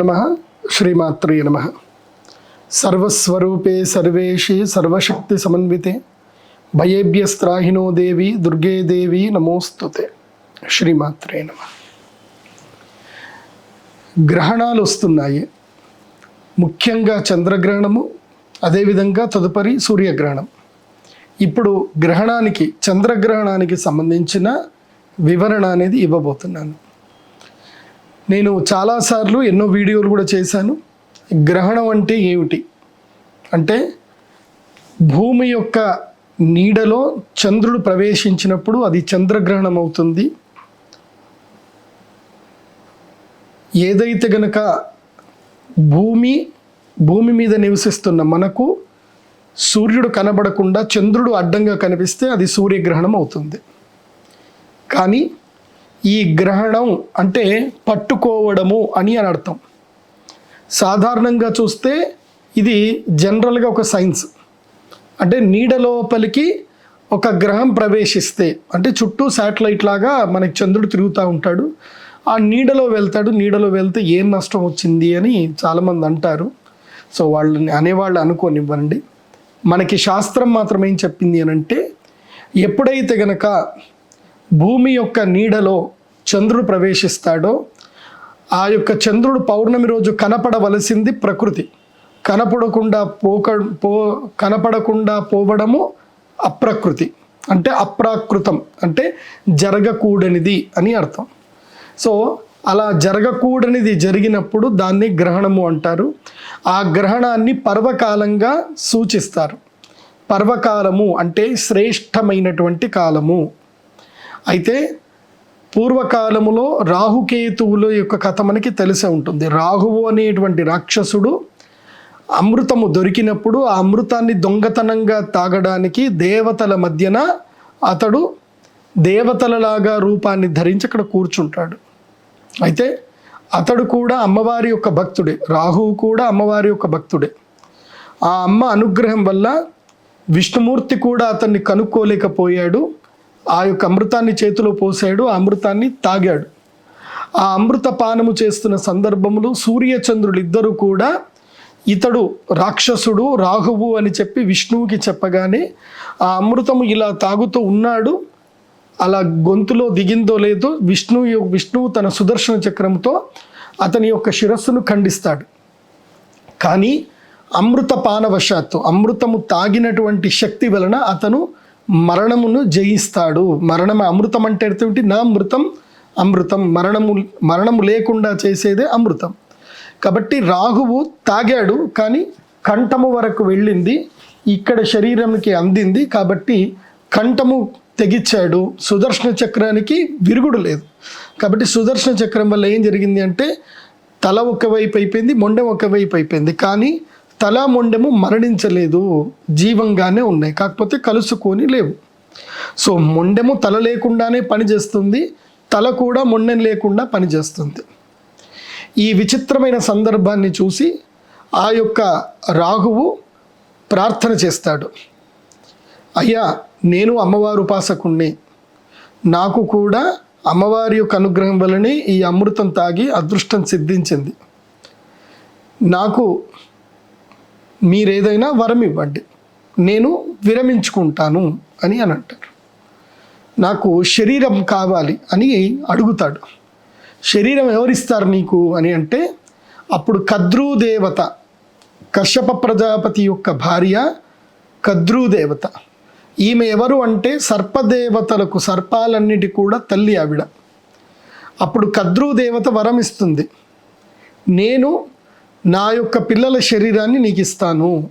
నమ. శ్రీమాత్రే నమ. సర్వస్వరూపే సర్వేషి సర్వశక్తి సమన్వితే. భయేభ్యస్త్రాహినో దేవి దుర్గే దేవి నమోస్తుతే. శ్రీమాత్రే నమ. గ్రహణాలు వస్తున్నాయి. ముఖ్యంగా చంద్రగ్రహణము అదేవిధంగా తదుపరి సూర్యగ్రహణం. ఇప్పుడు గ్రహణానికి చంద్రగ్రహణానికి సంబంధించిన వివరణ అనేది ఇవ్వబోతున్నాను. నేను చాలాసార్లు ఎన్నో వీడియోలు కూడా చేశాను. గ్రహణం అంటే ఏమిటి? అంటే భూమి యొక్క నీడలో చంద్రుడు ప్రవేశించినప్పుడు అది చంద్రగ్రహణం అవుతుంది. ఏదైతే గనక భూమి భూమి మీద నివసిస్తున్న మనకు సూర్యుడు కనబడకుండా చంద్రుడు అడ్డంగా కనిపిస్తే అది సూర్యగ్రహణం అవుతుంది. కానీ ఈ గ్రహణం అంటే పట్టుకోవడము అని అని అర్థం. సాధారణంగా చూస్తే ఇది జనరల్గా ఒక సైన్స్. అంటే నీడ లోపలికి ఒక గ్రహం ప్రవేశిస్తే అంటే చుట్టూ శాటిలైట్ లాగా మనకి చంద్రుడు తిరుగుతూ ఉంటాడు. ఆ నీడలో వెళ్తాడు. నీడలో వెళ్తే ఏం నష్టం వచ్చింది అని చాలామంది అంటారు. సో వాళ్ళని అనేవాళ్ళు అనుకోనివ్వండి. మనకి శాస్త్రం మాత్రం ఏం చెప్పింది అని అంటే ఎప్పుడైతే గనక భూమి యొక్క నీడలో చంద్రుడు ప్రవేశిస్తాడో ఆ యొక్క చంద్రుడు పౌర్ణమి రోజు కనపడవలసింది ప్రకృతి. కనపడకుండా పోక పో కనపడకుండా పోవడము అప్రకృతి. అంటే అప్రాకృతం. అంటే జరగకూడనిది అని అర్థం. సో అలా జరగకూడనిది జరిగినప్పుడు దాన్ని గ్రహణము అంటారు. ఆ గ్రహణాన్ని పర్వకాలంగా సూచిస్తారు. పర్వకాలము అంటే శ్రేష్టమైనటువంటి కాలము. అయితే పూర్వకాలములో రాహుకేతువుల యొక్క కథ మనకి తెలిసే ఉంటుంది. రాహువు అనేటువంటి రాక్షసుడు అమృతము దొరికినప్పుడు ఆ అమృతాన్ని దొంగతనంగా తాగడానికి దేవతల మధ్యన అతడు దేవతలలాగా రూపాన్ని ధరించి అక్కడ కూర్చుంటాడు. అయితే అతడు కూడా అమ్మవారి యొక్క భక్తుడే. రాహువు కూడా అమ్మవారి యొక్క భక్తుడే. ఆ అమ్మ అనుగ్రహం వల్ల విష్ణుమూర్తి కూడా అతన్ని కనుక్కోలేకపోయాడు. ఆ యొక్క అమృతాన్ని చేతిలో పోసాడు ఆ అమృతాన్ని తాగాడు. ఆ అమృత పానము చేస్తున్న సందర్భంలో సూర్యచంద్రులు ఇద్దరు కూడా ఇతడు రాక్షసుడు రాహువు అని చెప్పి విష్ణువుకి చెప్పగానే ఆ అమృతము ఇలా తాగుతూ ఉన్నాడు. అలా గొంతులో దిగిందో లేదో విష్ణువు విష్ణువు తన సుదర్శన చక్రంతో అతని యొక్క శిరస్సును ఖండిస్తాడు. కానీ అమృత పానవశాత్తు అమృతము తాగినటువంటి శక్తి వలన అతను మరణమును జయిస్తాడు. మరణం అమృతం అంటే ఎడుతుంటే నా అమృతం అమృతం. మరణము మరణము లేకుండా చేసేదే అమృతం. కాబట్టి రాహువు తాగాడు కానీ కంఠము వరకు వెళ్ళింది. ఇక్కడ శరీరంకి అందింది. కాబట్టి కంఠము తెగిచ్చాడు. సుదర్శన చక్రానికి విరుగుడు లేదు. కాబట్టి సుదర్శన చక్రం వల్ల ఏం జరిగింది అంటే తల ఒకవైపు అయిపోయింది మొండెం ఒకవైపు అయిపోయింది. కానీ తల మొండెము మరణించలేదు జీవంగానే ఉన్నాయి. కాకపోతే కలుసుకొని లేవు. సో మొండెము తల లేకుండానే పనిచేస్తుంది తల కూడా మొండెం లేకుండా పనిచేస్తుంది ఈ విచిత్రమైన సందర్భాన్ని చూసి ఆ యొక్క రాహువు ప్రార్థన చేస్తాడు. అయ్యా నేను అమ్మవారు ఉపాసకుణ్ణి నాకు కూడా అమ్మవారి యొక్క అనుగ్రహం వలనే ఈ అమృతం తాగి అదృష్టం సిద్ధించింది. నాకు మీరేదైనా వరం ఇవ్వండి. నేను విరమించుకుంటాను అని అని అంటారు. నాకు శరీరం కావాలి అని అడుగుతాడు. శరీరం ఎవరిస్తారు నీకు అని అంటే అప్పుడు కద్రూ దేవత కశ్యప ప్రజాపతి యొక్క భార్య కద్రూ దేవత ఈమె ఎవరు అంటే సర్పదేవతలకు సర్పాలన్నిటి కూడా తల్లి ఆవిడ. అప్పుడు కద్రూ దేవత వరం ఇస్తుంది. నేను నా యొక్క పిల్లల శరీరాన్ని నీకు ఇస్తాను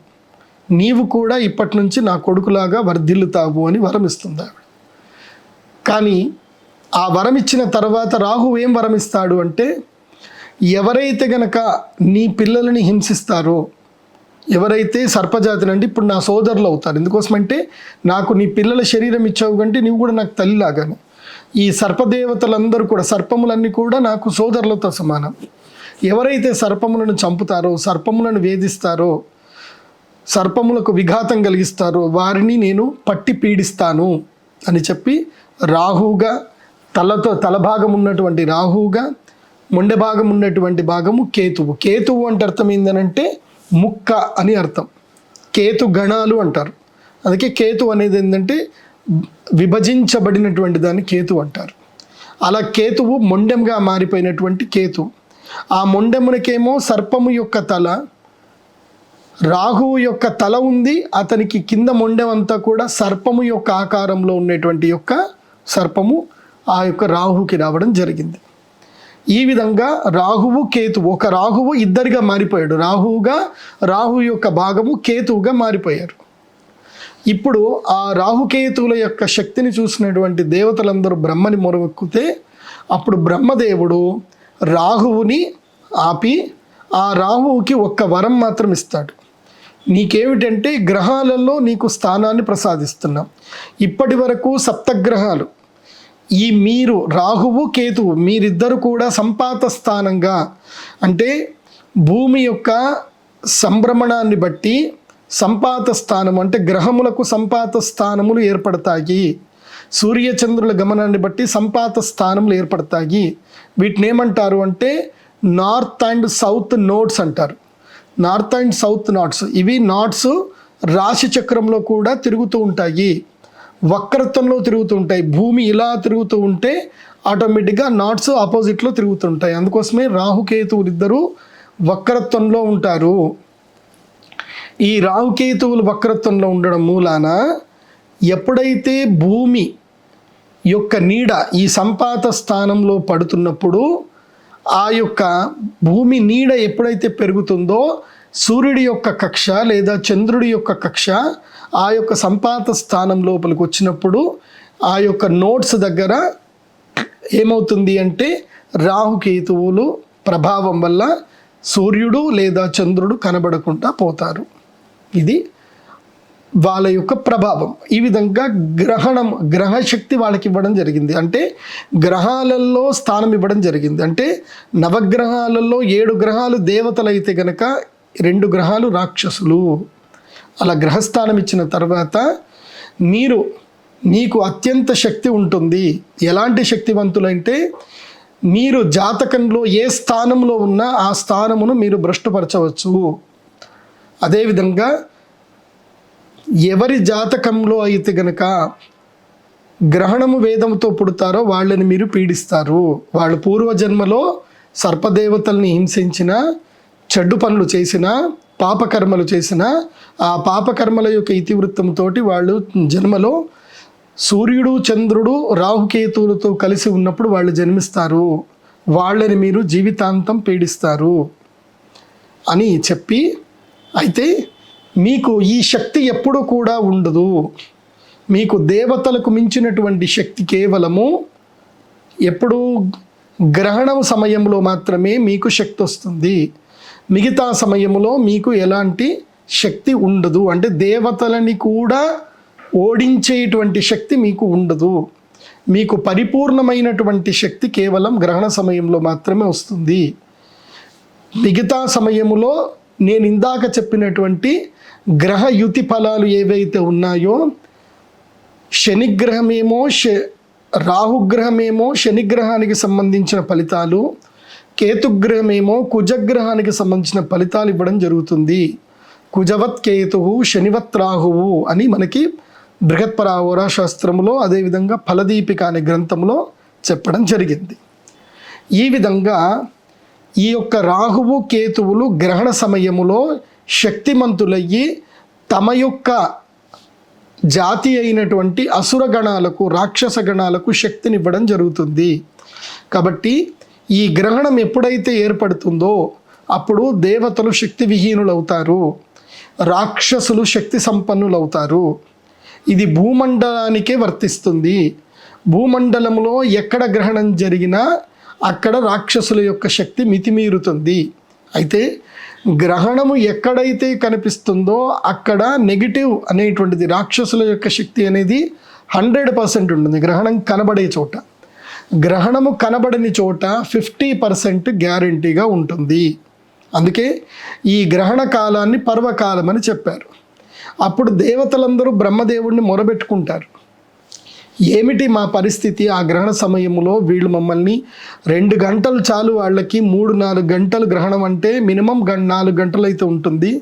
నీవు కూడా ఇప్పటి నుంచి నా కొడుకులాగా వర్ధిల్లుతావు అని వరం ఇస్తుంది ఆవిడ. కానీ ఆ వరం ఇచ్చిన తర్వాత రాహు ఏం వరం ఇస్తాడు అంటే ఎవరైతే గనక నీ పిల్లలని హింసిస్తారో ఎవరైతే సర్పజాతి అంటే ఇప్పుడు నా సోదరులు అవుతారు. ఎందుకోసమంటే నాకు నీ పిల్లల శరీరం ఇచ్చావు కంటే నీవు కూడా నాకు తల్లిలాగాను. ఈ సర్పదేవతలందరూ కూడా సర్పములన్నీ కూడా నాకు సోదరులతో సమానం. ఎవరైతే సర్పములను చంపుతారో సర్పములను వేధిస్తారో సర్పములకు విఘాతం కలిగిస్తారో వారిని నేను పట్టి పీడిస్తాను అని చెప్పి రాహుగా తలతో తలభాగం ఉన్నటువంటి రాహువుగా మొండె భాగం ఉన్నటువంటి భాగము కేతువు. కేతువు అంటే అర్థం ఏంటంటే ముక్క అని అర్థం. కేతు గణాలు అంటారు. అందుకే కేతు అనేది ఏంటంటే విభజించబడినటువంటి దాన్ని కేతు అంటారు. అలా కేతువు మొండెంగా మారిపోయినటువంటి కేతు. ఆ మొండెమునకేమో సర్పము యొక్క తల రాహువు యొక్క తల ఉంది అతనికి కింద మొండెమంతా కూడా సర్పము యొక్క ఆకారంలో ఉన్నటువంటి యొక్క సర్పము ఆ యొక్క రాహుకి రావడం జరిగింది. ఈ విధంగా రాహువు కేతువు ఒక రాహువు ఇద్దరిగా మారిపోయాడు. రాహువుగా రాహు యొక్క భాగము కేతువుగా మారిపోయారు. ఇప్పుడు ఆ రాహుకేతువుల యొక్క శక్తిని చూసినటువంటి దేవతలందరూ బ్రహ్మని మొరవెక్కితే అప్పుడు బ్రహ్మదేవుడు రాహువుని ఆపి ఆ రాహువుకి ఒక్క వరం మాత్రం ఇస్తాడు. నీకేమిటంటే గ్రహాలలో నీకు స్థానాన్ని ప్రసాదిస్తున్నాం. ఇప్పటి వరకు సప్తగ్రహాలు. ఈ మీరు రాహువు కేతువు మీరిద్దరు కూడా సంపాత స్థానంగా అంటే భూమి యొక్క సంభ్రమణాన్ని బట్టి సంపాత స్థానం అంటే గ్రహములకు సంపాత స్థానములు ఏర్పడతాయి. సూర్యచంద్రుల గమనాన్ని బట్టి సంపాత స్థానములు ఏర్పడతాయి. వీటిని ఏమంటారు అంటే నార్త్ అండ్ సౌత్ నోట్స్ అంటారు. నార్త్ అండ్ సౌత్ నాట్స్ ఇవి నాట్స్ రాశి చక్రంలో కూడా తిరుగుతూ ఉంటాయి. వక్రత్వంలో తిరుగుతూ ఉంటాయి. భూమి ఇలా తిరుగుతూ ఉంటే ఆటోమేటిక్గా నాట్స్ ఆపోజిట్లో తిరుగుతుంటాయి అందుకోసమే రాహుకేతువులు ఇద్దరు వక్రత్వంలో ఉంటారు. ఈ రాహుకేతువులు వక్రత్వంలో ఉండడం మూలాన ఎప్పుడైతే భూమి యొక్క నీడ ఈ సంపాత స్థానంలో పడుతున్నప్పుడు ఆ యొక్క భూమి నీడ ఎప్పుడైతే పెరుగుతుందో సూర్యుడి యొక్క కక్ష లేదా చంద్రుడి యొక్క కక్ష ఆ యొక్క సంపాత స్థానం లోపలికి వచ్చినప్పుడు ఆ యొక్క నోట్స్ దగ్గర ఏమవుతుంది అంటే రాహుకేతువులు ప్రభావం వల్ల సూర్యుడు లేదా చంద్రుడు కనబడకుండా పోతారు. ఇది వాళ్ళ యొక్క ప్రభావం. ఈ విధంగా గ్రహణం గ్రహశక్తి వాళ్ళకి ఇవ్వడం జరిగింది. అంటే గ్రహాలలో స్థానం ఇవ్వడం జరిగింది. అంటే నవగ్రహాలలో ఏడు గ్రహాలు దేవతలు అయితే గనక రెండు గ్రహాలు రాక్షసులు. అలా గ్రహస్థానం ఇచ్చిన తర్వాత మీరు మీకు అత్యంత శక్తి ఉంటుంది. ఎలాంటి శక్తివంతులంటే మీరు జాతకంలో ఏ స్థానంలో ఉన్నా ఆ స్థానమును మీరు భ్రష్టపరచవచ్చు. అదేవిధంగా ఎవరి జాతకంలో అయితే గనక గ్రహణము వేదంతో పుడతారో వాళ్ళని మీరు పీడిస్తారు. వాళ్ళు పూర్వజన్మలో సర్పదేవతల్ని హింసించిన చెడ్డు పనులు చేసిన పాపకర్మలు చేసిన ఆ పాపకర్మల యొక్క ఇతివృత్తంతో వాళ్ళు జన్మలో సూర్యుడు చంద్రుడు రాహుకేతువులతో కలిసి ఉన్నప్పుడు వాళ్ళు జన్మిస్తారు. వాళ్ళని మీరు జీవితాంతం పీడిస్తారు అని చెప్పి అయితే మీకు ఈ శక్తి ఎప్పుడూ కూడా ఉండదు. మీకు దేవతలకు మించినటువంటి శక్తి కేవలము ఎప్పుడూ గ్రహణం సమయంలో మాత్రమే మీకు శక్తి వస్తుంది. మిగతా సమయంలో మీకు ఎలాంటి శక్తి ఉండదు. అంటే దేవతలని కూడా ఓడించేటువంటి శక్తి మీకు ఉండదు. మీకు పరిపూర్ణమైనటువంటి శక్తి కేవలం గ్రహణ సమయంలో మాత్రమే వస్తుంది. మిగతా సమయంలో నేను ఇందాక చెప్పినటువంటి గ్రహ యుతి ఫలాలు ఏవైతే ఉన్నాయో శనిగ్రహమేమో శ రాహుగ్రహమేమో శనిగ్రహానికి సంబంధించిన ఫలితాలు కేతుగ్రహమేమో కుజగ్రహానికి సంబంధించిన ఫలితాలు ఇవ్వడం జరుగుతుంది. కుజవత్ కేతువు శనివత్ రాహువు అని మనకి బృహత్పరావోర శాస్త్రములో అదేవిధంగా ఫలదీపిక అనే గ్రంథంలో చెప్పడం జరిగింది. ఈ విధంగా ఈ యొక్క రాహువు కేతువులు గ్రహణ సమయములో శక్తిమంతులయ్యి తమ యొక్క జాతి అయినటువంటి అసుర గణాలకు రాక్షస గణాలకు శక్తినివ్వడం జరుగుతుంది. కాబట్టి ఈ గ్రహణం ఎప్పుడైతే ఏర్పడుతుందో అప్పుడు దేవతలు శక్తి విహీనులవుతారు రాక్షసులు శక్తి సంపన్నులవుతారు ఇది భూమండలానికే వర్తిస్తుంది. భూమండలంలో ఎక్కడ గ్రహణం జరిగినా అక్కడ రాక్షసుల యొక్క శక్తి మితిమీరుతుంది. అయితే గ్రహణము ఎక్కడైతే కనిపిస్తుందో అక్కడ నెగిటివ్ అనేటువంటిది రాక్షసుల యొక్క శక్తి అనేది హండ్రెడ్ పర్సెంట్ ఉంటుంది. గ్రహణం కనబడే చోట. గ్రహణము కనబడని చోట ఫిఫ్టీ పర్సెంట్ గ్యారంటీగా ఉంటుంది. అందుకే ఈ గ్రహణ కాలాన్ని పర్వకాలం అని చెప్పారు. అప్పుడు దేవతలందరూ బ్రహ్మదేవుడిని మొరబెట్టుకుంటారు. ఏమిటి మా పరిస్థితి? ఆ గ్రహణ సమయంలో వీళ్ళు మమ్మల్ని రెండు గంటలు చాలు వాళ్ళకి మూడు నాలుగు గంటలు గ్రహణం అంటే మినిమం గం నాలుగు గంటలు అయితే ఉంటుంది.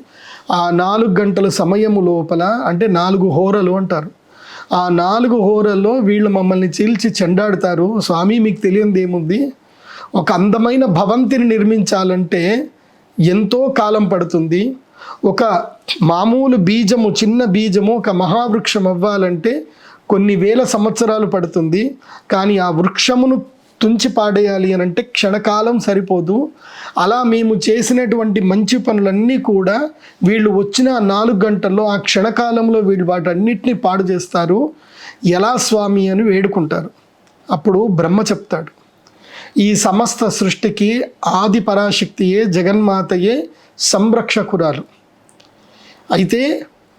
ఆ నాలుగు గంటల సమయము లోపల అంటే నాలుగు హోరలు అంటారు. ఆ నాలుగు హోరల్లో వీళ్ళు మమ్మల్ని చీల్చి చెండాడుతారు. స్వామి మీకు తెలియంది ఏముంది? ఒక అందమైన భవంతిని నిర్మించాలంటే ఎంతో కాలం పడుతుంది. ఒక మామూలు బీజము చిన్న బీజము ఒక మహావృక్షం అవ్వాలంటే కొన్ని వేల సంవత్సరాలు పడుతుంది కానీ ఆ వృక్షమును తుంచి పాడేయాలి అని అంటే క్షణకాలం సరిపోదు. అలా మేము చేసినటువంటి మంచి పనులన్నీ కూడా వీళ్ళు వచ్చిన నాలుగు గంటల్లో ఆ క్షణకాలంలో వీళ్ళు వాటన్నిటిని పాడు చేస్తారు. ఎలా స్వామి అని వేడుకుంటారు. అప్పుడు బ్రహ్మ చెప్తాడు ఈ సమస్త సృష్టికి ఆది పరాశక్తియే జగన్మాతయే సంరక్షకురాలు. అయితే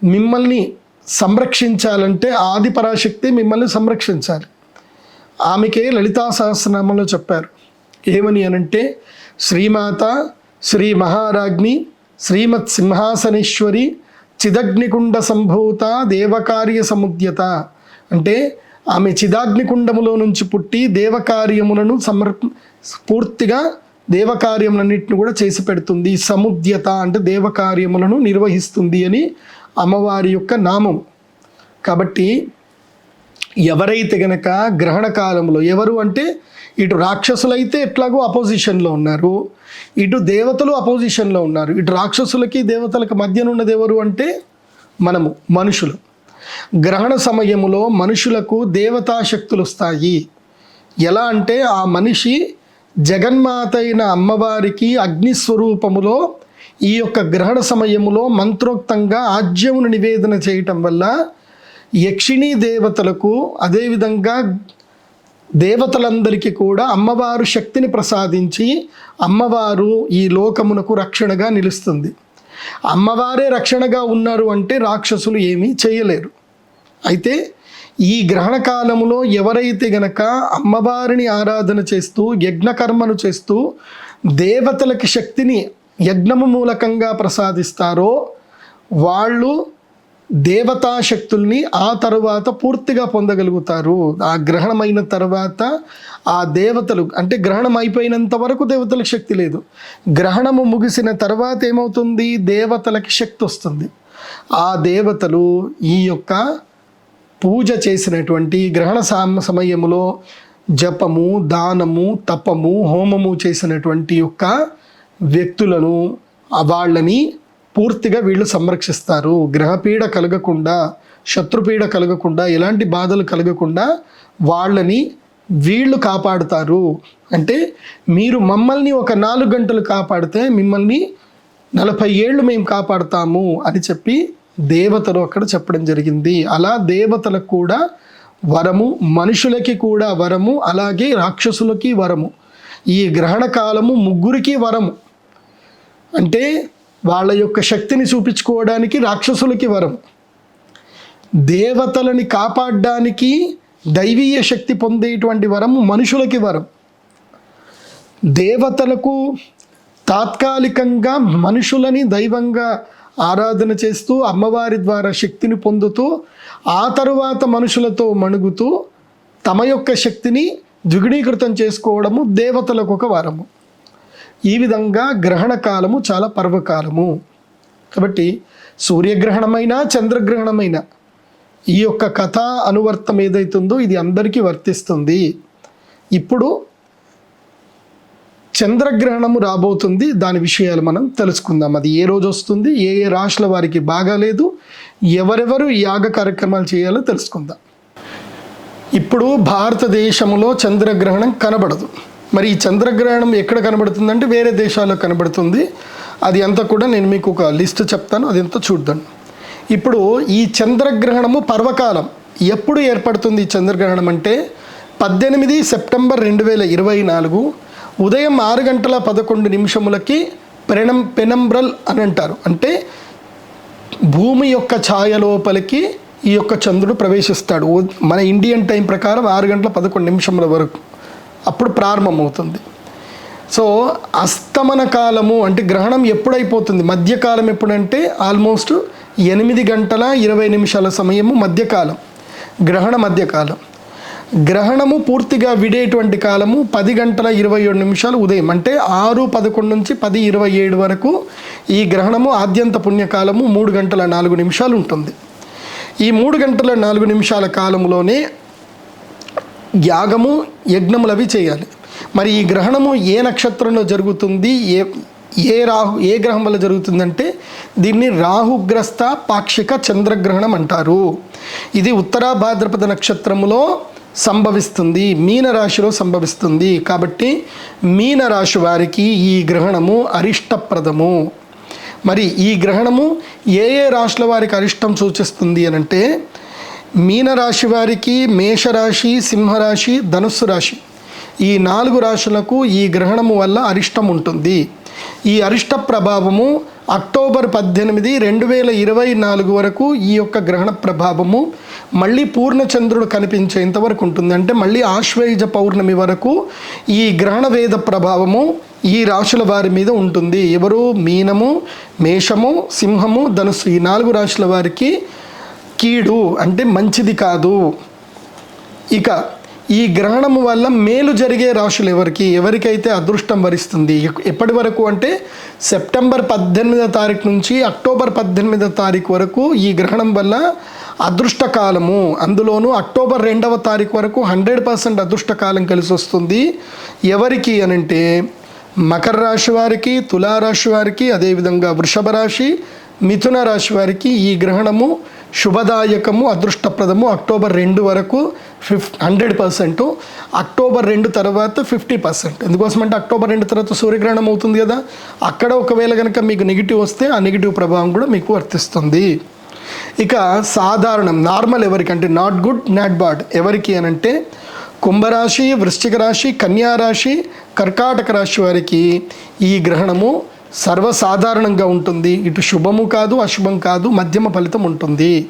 మిమ్మల్ని సంరక్షించాలంటే ఆది పరాశక్తి మిమ్మల్ని సంరక్షించాలి. ఆమెకే లలితా సహస్రనామంలో చెప్పారు. ఏమని అనంటే శ్రీమాత శ్రీ మహారాజ్ని శ్రీమత్ సింహాసనేశ్వరి చిదగ్నికుండ సంభూత దేవకార్య సముద్యత. అంటే ఆమె చిదాగ్నికుండములో నుంచి పుట్టి దేవకార్యములను సమర్ పూర్తిగా దేవకార్యములన్నింటిని కూడా చేసి పెడుతుంది. సముద్యత అంటే దేవకార్యములను నిర్వహిస్తుంది అని అమ్మవారి యొక్క నామం. కాబట్టి ఎవరైతే గనక గ్రహణ కాలంలో ఎవరు అంటే ఇటు రాక్షసులైతే ఎట్లాగో అపోజిషన్లో ఉన్నారు ఇటు దేవతలు అపోజిషన్లో ఉన్నారు ఇటు రాక్షసులకి దేవతలకు మధ్యనున్నది ఎవరు అంటే మనము మనుషులు. గ్రహణ సమయములో మనుషులకు దేవతా శక్తులు వస్తాయి. ఎలా అంటే ఆ మనిషి జగన్మాత అయిన అమ్మవారికి అగ్నిస్వరూపములో ఈ యొక్క గ్రహణ సమయములో మంత్రోక్తంగా ఆజ్యమును నివేదన చేయటం వల్ల యక్షిణీ దేవతలకు అదేవిధంగా దేవతలందరికీ కూడా అమ్మవారు శక్తిని ప్రసాదించి అమ్మవారు ఈ లోకమునకు రక్షణగా నిలుస్తుంది. అమ్మవారే రక్షణగా ఉన్నారు అంటే రాక్షసులు ఏమీ చేయలేరు. అయితే ఈ గ్రహణ కాలములో ఎవరైతే గనక అమ్మవారిని ఆరాధన చేస్తూ యజ్ఞకర్మను చేస్తూ దేవతలకి శక్తిని యజ్ఞము మూలకంగా ప్రసాదిస్తారో వాళ్ళు దేవతా శక్తుల్ని ఆ తర్వాత పూర్తిగా పొందగలుగుతారు. ఆ గ్రహణమైన తర్వాత ఆ దేవతలు అంటే గ్రహణం అయిపోయినంత వరకు దేవతలకు శక్తి లేదు. గ్రహణము ముగిసిన తర్వాత ఏమవుతుంది? దేవతలకి శక్తి వస్తుంది. ఆ దేవతలు ఈ యొక్క పూజ చేసినటువంటి గ్రహణ సామ సమయములో జపము దానము తపము హోమము చేసినటువంటి యొక్క వ్యక్తులను వాళ్ళని పూర్తిగా వీళ్ళు సంరక్షిస్తారు. గ్రహపీడ కలగకుండా శత్రుపీడ కలగకుండా ఎలాంటి బాధలు కలగకుండా వాళ్ళని వీళ్ళు కాపాడుతారు. అంటే మీరు మమ్మల్ని ఒక నాలుగు గంటలు కాపాడితే మిమ్మల్ని నలభై ఏళ్ళు మేము కాపాడుతాము అని చెప్పి దేవతలు అక్కడ చెప్పడం జరిగింది. అలా దేవతలకు కూడా వరము మనుషులకి కూడా వరము అలాగే రాక్షసులకి వరము. ఈ గ్రహణ కాలము ముగ్గురికి వరము. అంటే వాళ్ళ యొక్క శక్తిని చూపించుకోవడానికి రాక్షసులకి వరం. దేవతలని కాపాడడానికి దైవీయ శక్తి పొందేటువంటి వరము మనుషులకి వరం. దేవతలకు తాత్కాలికంగా మనుషులని దైవంగా ఆరాధన చేస్తూ అమ్మవారి ద్వారా శక్తిని పొందుతూ ఆ తరువాత మనుషులతో మణుగుతూ తమ యొక్క శక్తిని ద్విగుణీకృతం చేసుకోవడము దేవతలకు ఒక వరము. ఈ విధంగా గ్రహణ కాలము చాలా పర్వకాలము. కాబట్టి సూర్యగ్రహణమైనా చంద్రగ్రహణమైనా ఈ యొక్క కథ అనువర్తం ఏదైతుందో ఇది అందరికీ వర్తిస్తుంది. ఇప్పుడు చంద్రగ్రహణము రాబోతుంది. దాని విషయాలు మనం తెలుసుకుందాం. అది ఏ రోజు వస్తుంది? ఏ ఏ రాశుల వారికి బాగాలేదు ఎవరెవరు యాగ కార్యక్రమాలు చేయాలో తెలుసుకుందాం. ఇప్పుడు భారతదేశంలో చంద్రగ్రహణం కనబడదు. మరి ఈ చంద్రగ్రహణం ఎక్కడ కనబడుతుందంటే వేరే దేశాల్లో కనబడుతుంది. అది అంతా కూడా నేను మీకు ఒక లిస్ట్ చెప్తాను అది ఎంతో చూద్దాం. ఇప్పుడు ఈ చంద్రగ్రహణము పర్వకాలం. ఎప్పుడు ఏర్పడుతుంది ఈ చంద్రగ్రహణం అంటే పద్దెనిమిది సెప్టెంబర్ రెండు వేల ఇరవై నాలుగు ఉదయం ఆరు గంటల పదకొండు నిమిషములకి పెనం పెనంబ్రల్ అని అంటారు. అంటే భూమి యొక్క ఛాయ లోపలికి ఈ యొక్క చంద్రుడు ప్రవేశిస్తాడు. మన ఇండియన్ టైం ప్రకారం ఆరు గంటల పదకొండు నిమిషముల వరకు. అప్పుడు ప్రారంభమవుతుంది. సో అస్తమన కాలము అంటే గ్రహణం ఎప్పుడైపోతుంది? మధ్యకాలం ఎప్పుడంటే ఆల్మోస్ట్ ఎనిమిది గంటల ఇరవై నిమిషాల సమయము మధ్యకాలం. గ్రహణ మధ్యకాలం. గ్రహణము పూర్తిగా విడేటువంటి కాలము పది గంటల ఇరవై ఏడు నిమిషాలు ఉదయం. అంటే ఆరు పదకొండు నుంచి పది ఇరవై ఏడు వరకు ఈ గ్రహణము ఆద్యంత పుణ్యకాలము మూడు గంటల నాలుగు నిమిషాలు ఉంటుంది. ఈ మూడు గంటల నాలుగు నిమిషాల కాలంలోనే యాగము యజ్ఞములు అవి చేయాలి. మరి ఈ గ్రహణము ఏ నక్షత్రంలో జరుగుతుంది ఏ ఏ రాహు ఏ గ్రహం వల్ల జరుగుతుందంటే దీన్ని రాహుగ్రస్త పాక్షిక చంద్రగ్రహణం అంటారు. ఇది ఉత్తరా భాద్రపద నక్షత్రములో సంభవిస్తుంది మీనరాశిలో సంభవిస్తుంది. కాబట్టి మీనరాశి వారికి ఈ గ్రహణము అరిష్టప్రదము. మరి ఈ గ్రహణము ఏ ఏ రాశుల వారికి అరిష్టం సూచిస్తుంది అని అంటే మీనరాశి వారికి మేషరాశి సింహరాశి ధనుస్సు రాశి. ఈ నాలుగు రాశులకు ఈ గ్రహణము వల్ల అరిష్టం ఉంటుంది. ఈ అరిష్ట ప్రభావము అక్టోబర్ పద్దెనిమిది రెండు వేల ఇరవై నాలుగు వరకు ఈ యొక్క గ్రహణ ప్రభావము మళ్ళీ పూర్ణచంద్రుడు కనిపించేంత వరకు ఉంటుంది. అంటే మళ్ళీ ఆశ్వేయుజ పౌర్ణమి వరకు ఈ గ్రహణ వేద ప్రభావము ఈ రాశుల వారి మీద ఉంటుంది. ఎవరు మీనము మేషము సింహము ధనుసు ఈ నాలుగు రాశుల వారికి కీడు అంటే మంచిది కాదు. ఇక ఈ గ్రహణము వల్ల మేలు జరిగే రాశులు ఎవరికి? ఎవరికైతే అదృష్టం వరిస్తుంది? ఎప్పటి వరకు అంటే సెప్టెంబర్ పద్దెనిమిదో తారీఖు నుంచి అక్టోబర్ పద్దెనిమిదో తారీఖు వరకు ఈ గ్రహణం వల్ల అదృష్టకాలము. అందులోనూ అక్టోబర్ రెండవ తారీఖు వరకు హండ్రెడ్ పర్సెంట్ అదృష్టకాలం కలిసి వస్తుంది. ఎవరికి అనంటే మకర రాశి వారికి తులారాశి వారికి అదేవిధంగా వృషభ రాశి మిథున రాశి వారికి ఈ గ్రహణము శుభదాయకము అదృష్టప్రదము అక్టోబర్ రెండు వరకు ఫిఫ్ హండ్రెడ్ పర్సెంట్. అక్టోబర్ రెండు తర్వాత ఫిఫ్టీ పర్సెంట్. ఎందుకోసం అంటే అక్టోబర్ రెండు తర్వాత సూర్యగ్రహణం అవుతుంది కదా. అక్కడ ఒకవేళ కనుక మీకు నెగిటివ్ వస్తే ఆ నెగిటివ్ ప్రభావం కూడా మీకు వర్తిస్తుంది. ఇక సాధారణం నార్మల్ ఎవరికి అంటే నాట్ గుడ్ నాట్ బాడ్ ఎవరికి అని అంటే కుంభరాశి వృశ్చిక రాశి కన్యా రాశి కర్కాటక రాశి వారికి ఈ గ్రహణము సర్వసాధారణంగా ఉంటుంది. ఇటు శుభము కాదు అశుభం కాదు మధ్యమ ఫలితం ఉంటుంది.